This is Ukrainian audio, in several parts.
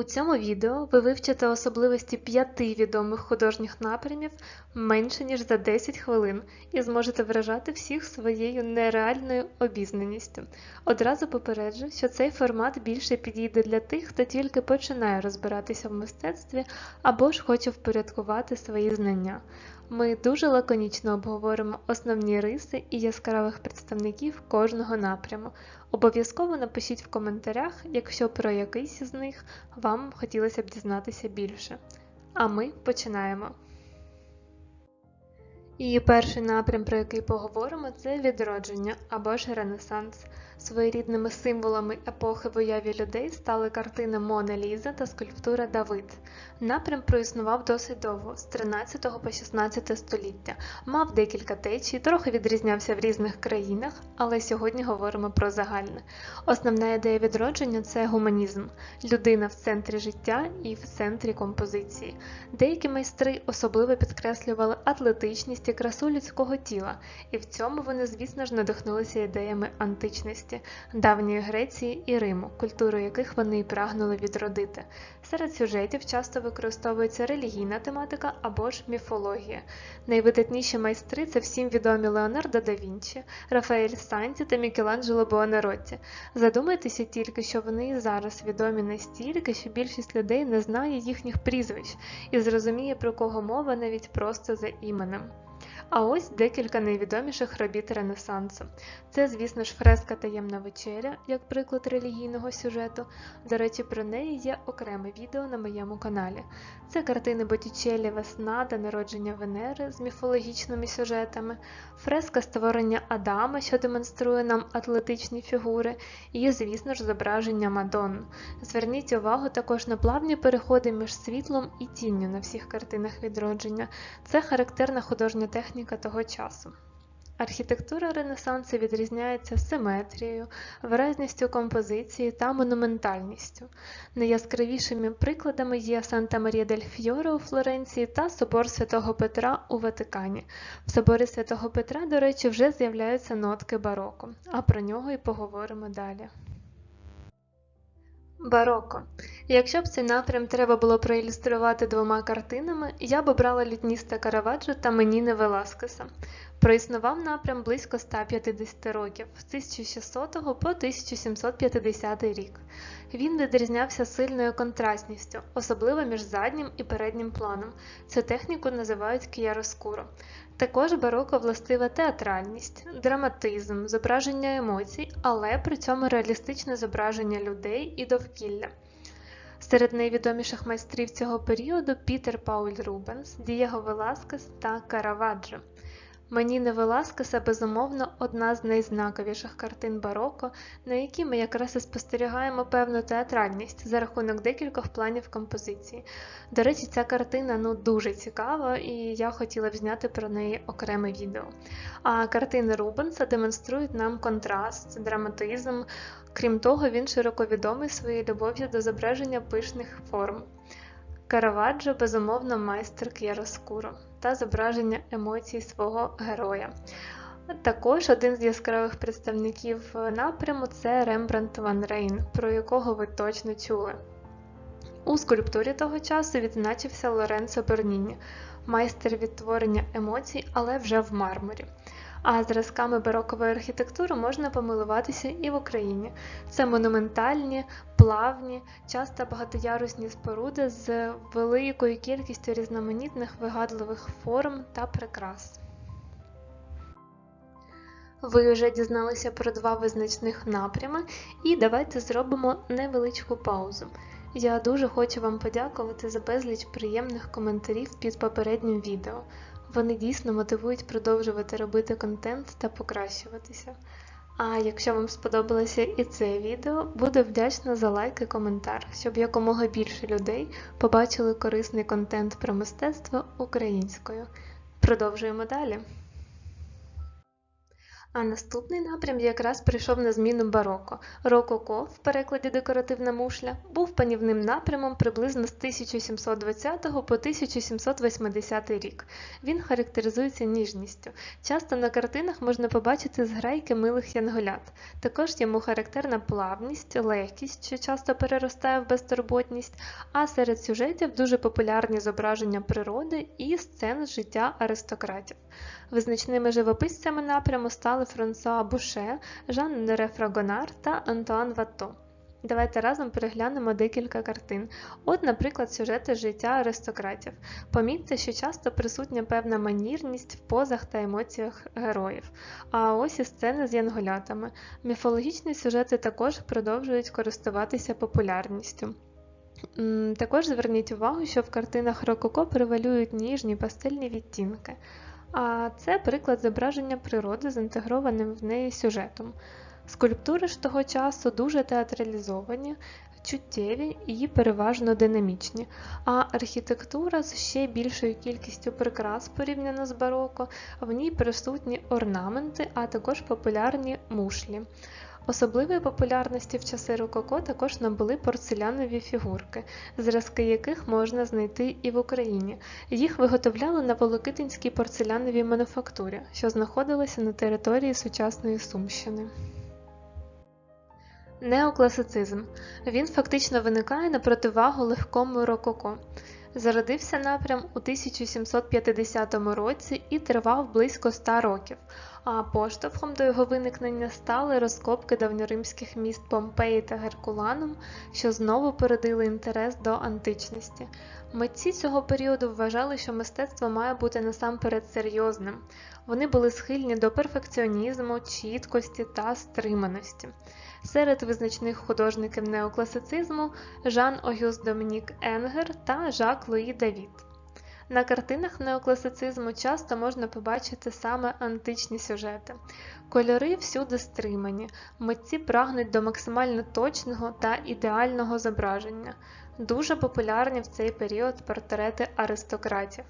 У цьому відео ви вивчите особливості п'яти відомих художніх напрямів менше ніж за 10 хвилин і зможете вражати всіх своєю нереальною обізнаністю. Одразу попереджу, що цей формат більше підійде для тих, хто тільки починає розбиратися в мистецтві або ж хоче впорядкувати свої знання. Ми дуже лаконічно обговоримо основні риси і яскравих представників кожного напряму. Обов'язково напишіть в коментарях, якщо про якийсь з них вам хотілося б дізнатися більше. А ми починаємо. І перший напрям, про який поговоримо, це відродження або ж Ренесанс. Своєрідними символами епохи в уяві людей стали картини Мона Ліза та скульптура Давид. Напрям проіснував досить довго, з 13 по 16 століття, мав декілька течій, трохи відрізнявся в різних країнах, але сьогодні говоримо про загальне. Основна ідея відродження це гуманізм, людина в центрі життя і в центрі композиції. Деякі майстри особливо підкреслювали атлетичність і красу людського тіла, і в цьому вони, звісно ж, надихнулися ідеями античності, давньої Греції і Риму, культуру яких вони і прагнули відродити. Серед сюжетів часто використовується релігійна тематика або ж міфологія. Найвидатніші майстри це всім відомі Леонардо да Вінчі, Рафаель Санті та Мікеланджело Буонаротті. Задумайтеся тільки, що вони і зараз відомі настільки, що більшість людей не знає їхніх прізвищ і зрозуміє, про кого мова навіть просто за іменем. А ось декілька найвідоміших робіт Ренесансу. Це, звісно ж, фреска Таємна вечеря, як приклад релігійного сюжету. До речі, про неї є окреме відео на моєму каналі. Це картини Боттічеллі Весна та народження Венери з міфологічними сюжетами, фреска створення Адама, що демонструє нам атлетичні фігури, і, звісно ж, зображення Мадонн. Зверніть увагу також на плавні переходи між світлом і тінню на всіх картинах відродження. Це характерна художня техніка того часу. Архітектура Ренесансу відрізняється симетрією, виразністю композиції та монументальністю. Найяскравішими прикладами є Санта Марія дель Фьоре у Флоренції та Собор Святого Петра у Ватикані. В соборі Святого Петра, до речі, вже з'являються нотки бароко, а про нього і поговоримо далі. Бароко. Якщо б цей напрям треба було проілюструвати двома картинами, я б обрала літніста Караваджо та Меніне Веласкеса. Проіснував напрям близько 150 років, з 1600 по 1750 рік. Він відрізнявся сильною контрастністю, особливо між заднім і переднім планом. Цю техніку називають кіяроскуро. Також бароко властива театральність, драматизм, зображення емоцій, але при цьому реалістичне зображення людей і довкілля. Серед найвідоміших майстрів цього періоду Пітер Пауль Рубенс, Дієго Веласкес та Караваджо. Маніни Веласкеса, безумовно, одна з найзнаковіших картин бароко, на якій ми якраз і спостерігаємо певну театральність за рахунок декількох планів композиції. До речі, ця картина ну, дуже цікава, і я хотіла б зняти про неї окреме відео. А картини Рубенса демонструють нам контраст, драматизм. Крім того, він широко відомий своєю любов'ю до зображення пишних форм. Караваджо, безумовно, майстер к'яроскуро та зображення емоцій свого героя. Також один з яскравих представників напряму це Рембрандт Ван Рейн, про якого ви точно чули. У скульптурі того часу відзначився Лоренцо Берніні, майстер відтворення емоцій, але вже в мармурі. А зразками барокової архітектури можна помилуватися і в Україні. Це монументальні, плавні, часто багатоярусні споруди з великою кількістю різноманітних вигадливих форм та прикрас. Ви вже дізналися про два визначних напрями, і давайте зробимо невеличку паузу. Я дуже хочу вам подякувати за безліч приємних коментарів під попереднім відео. Вони дійсно мотивують продовжувати робити контент та покращуватися. А якщо вам сподобалося і це відео, буду вдячна за лайк і коментар, щоб якомога більше людей побачили корисний контент про мистецтво українською. Продовжуємо далі. А наступний напрям якраз прийшов на зміну бароко. Рококо, в перекладі декоративна мушля, був панівним напрямом приблизно з 1720 по 1780 рік. Він характеризується ніжністю. Часто на картинах можна побачити зграйки милих янголят. Також йому характерна плавність, легкість, що часто переростає в безтурботність, а серед сюжетів дуже популярні зображення природи і сцен життя аристократів. Визначними живописцями напряму стали Франсуа Буше, Жан Нере Фрагонар та Антуан Ватто. Давайте разом переглянемо декілька картин. От, наприклад, сюжети життя аристократів. Помітьте, що часто присутня певна манірність в позах та емоціях героїв. А ось і сцени з янголятами. Міфологічні сюжети також продовжують користуватися популярністю. Також зверніть увагу, що в картинах Рококо превалюють ніжні пастельні відтінки. А це приклад зображення природи з інтегрованим в неї сюжетом. Скульптури ж того часу дуже театралізовані, чуттєві і переважно динамічні, а архітектура з ще більшою кількістю прикрас порівняно з бароко, в ній присутні орнаменти, а також популярні мушлі. Особливої популярності в часи Рококо також набули порцелянові фігурки, зразки яких можна знайти і в Україні. Їх виготовляли на Волокитинській порцеляновій мануфактурі, що знаходилася на території сучасної Сумщини. Неокласицизм. Він фактично виникає на противагу легкому рококо. Зародився напрям у 1750 році і тривав близько 100 років, а поштовхом до його виникнення стали розкопки давньоримських міст Помпеї та Геркуланум, що знову породили інтерес до античності. Митці цього періоду вважали, що мистецтво має бути насамперед серйозним. Вони були схильні до перфекціонізму, чіткості та стриманості. Серед визначних художників неокласицизму Жан Огюст Домінік Енгер та Жак Луї Давід. На картинах неокласицизму часто можна побачити саме античні сюжети. Кольори всюди стримані, митці прагнуть до максимально точного та ідеального зображення. Дуже популярні в цей період портрети аристократів.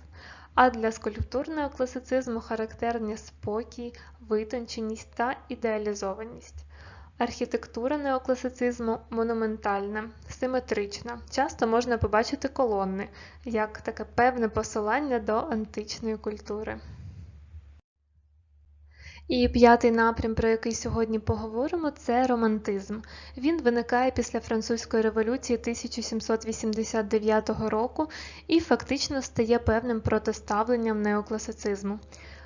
А для скульптурного класицизму характерні спокій, витонченість та ідеалізованість. Архітектура неокласицизму монументальна, симетрична. Часто можна побачити колони, як таке певне посилання до античної культури. І п'ятий напрям, про який сьогодні поговоримо, це романтизм. Він виникає після Французької революції 1789 року і фактично стає певним протиставленням неокласицизму.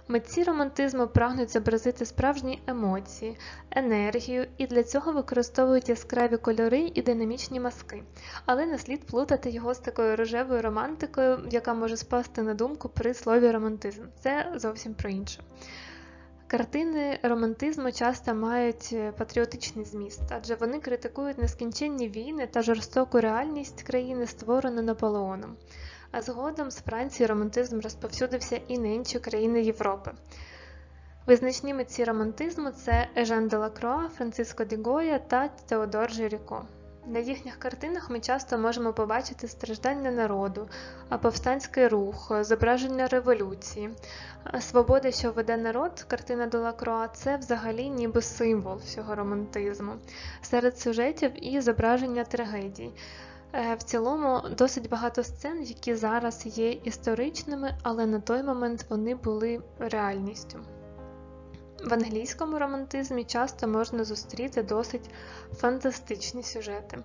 Митці романтизму прагнуть зобразити справжні емоції, енергію і для цього використовують яскраві кольори і динамічні маски, але не слід плутати його з такою рожевою романтикою, яка може спасти на думку при слові романтизм. Це зовсім про інше. Картини романтизму часто мають патріотичний зміст, адже вони критикують нескінченні війни та жорстоку реальність країни, створену Наполеоном. А згодом з Франції романтизм розповсюдився і на інші країни Європи. Визначні митці романтизму це Ежен Делакроа, Франциско Дігоя та Теодор Жиріко. На їхніх картинах ми часто можемо побачити страждання народу, повстанський рух, зображення революції. Свобода, що веде народ, картина Делакроа це взагалі ніби символ всього романтизму, серед сюжетів і зображення трагедій. В цілому досить багато сцен, які зараз є історичними, але на той момент вони були реальністю. В англійському романтизмі часто можна зустріти досить фантастичні сюжети.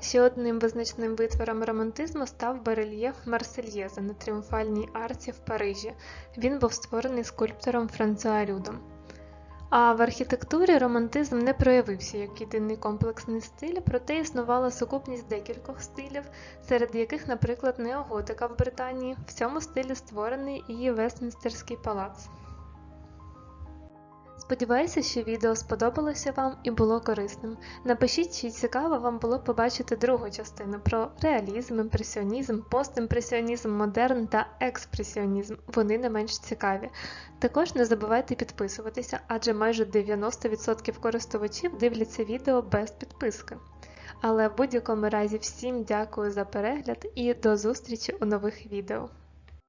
Ще одним визначним витвором романтизму став барельєф Марсельєза на тріумфальній арці в Парижі. Він був створений скульптором Франсуа Рюдом. А в архітектурі романтизм не проявився як єдиний комплексний стиль, проте існувала сукупність декількох стилів, серед яких, наприклад, неоготика в Британії. В цьому стилі створений і Вестмінстерський палац. Сподіваюся, що відео сподобалося вам і було корисним. Напишіть, чи цікаво вам було побачити другу частину про реалізм, імпресіонізм, постімпресіонізм, модерн та експресіонізм. Вони не менш цікаві. Також не забувайте підписуватися, адже майже 90% користувачів дивляться відео без підписки. Але в будь-якому разі всім дякую за перегляд і до зустрічі у нових відео.